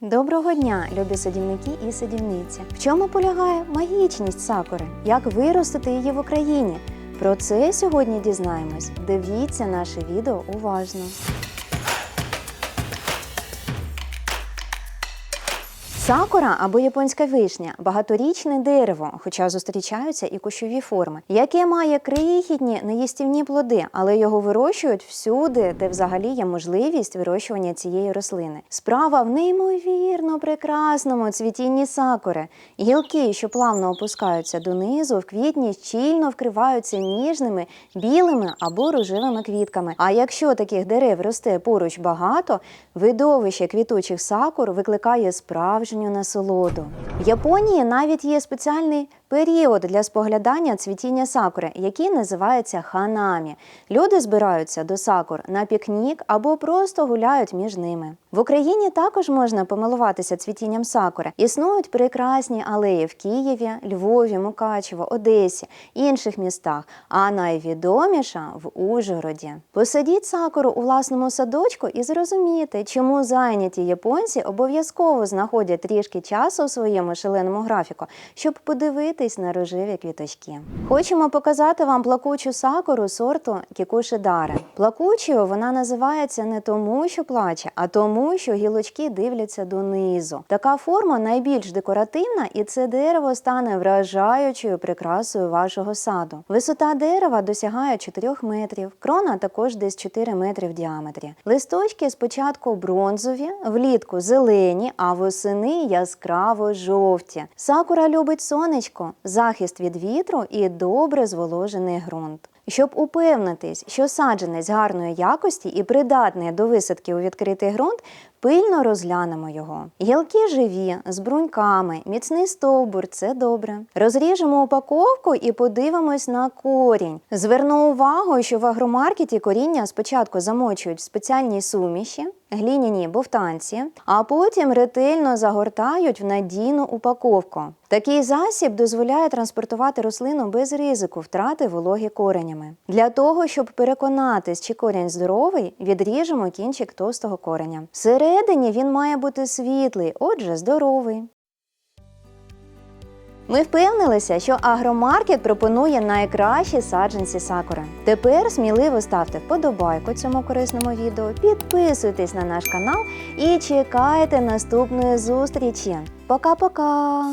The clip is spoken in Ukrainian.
Доброго дня, любі садівники і садівниці. В чому полягає магічність сакури? Як виростити її в Україні? Про це сьогодні дізнаємось. Дивіться наше відео уважно. Сакура або японська вишня багаторічне дерево, хоча зустрічаються і кущові форми, яке має крихітні неїстівні плоди, але його вирощують всюди, де взагалі є можливість вирощування цієї рослини. Справа в неймовірно прекрасному цвітінні сакури. Гілки, що плавно опускаються донизу, в квітні щільно вкриваються ніжними білими або рожевими квітками. А якщо таких дерев росте поруч багато, видовище квітучих сакур викликає справжню насолоду. В Японії навіть є спеціальний період для споглядання цвітіння сакури, який називається ханамі. Люди збираються до сакур на пікнік або просто гуляють між ними. В Україні також можна помилуватися цвітінням сакури. Існують прекрасні алеї в Києві, Львові, Мукачево, Одесі, інших містах, а найвідоміша в Ужгороді. Посадіть сакуру у власному садочку і зрозумієте, чому зайняті японці обов'язково знаходять трішки часу у своєму шаленому графіку, щоб подивитись на рожеві квіточки. Хочемо показати вам плакучу сакуру сорту Кікуші Даре. Плакучою вона називається не тому, що плаче, а тому, що гілочки дивляться донизу. Така форма найбільш декоративна, і це дерево стане вражаючою прикрасою вашого саду. Висота дерева досягає 4 метрів, крона також десь 4 метри в діаметрі. Листочки спочатку бронзові, влітку зелені, а восени яскраво жовті. Сакура любить сонечко, захист від вітру і добре зволожений ґрунт. Щоб упевнитись, що саджанець гарної якості і придатний до висадки у відкритий ґрунт, пильно розглянемо його. Гілки живі, з бруньками, міцний стовбур це добре. Розріжемо упаковку і подивимось на корінь. Зверну увагу, що в агромаркеті коріння спочатку замочують в спеціальній суміші, глиняні бовтанці, а потім ретельно загортають в надійну упаковку. Такий засіб дозволяє транспортувати рослину без ризику втрати вологи коренями. Для того, щоб переконатись, чи корінь здоровий, відріжемо кінчик товстого кореня. Всередині він має бути світлий, отже, здоровий. Ми впевнилися, що агромаркет пропонує найкращі саджанці сакура. Тепер сміливо ставте вподобайку цьому корисному відео, підписуйтесь на наш канал і чекайте наступної зустрічі. Пока-пока!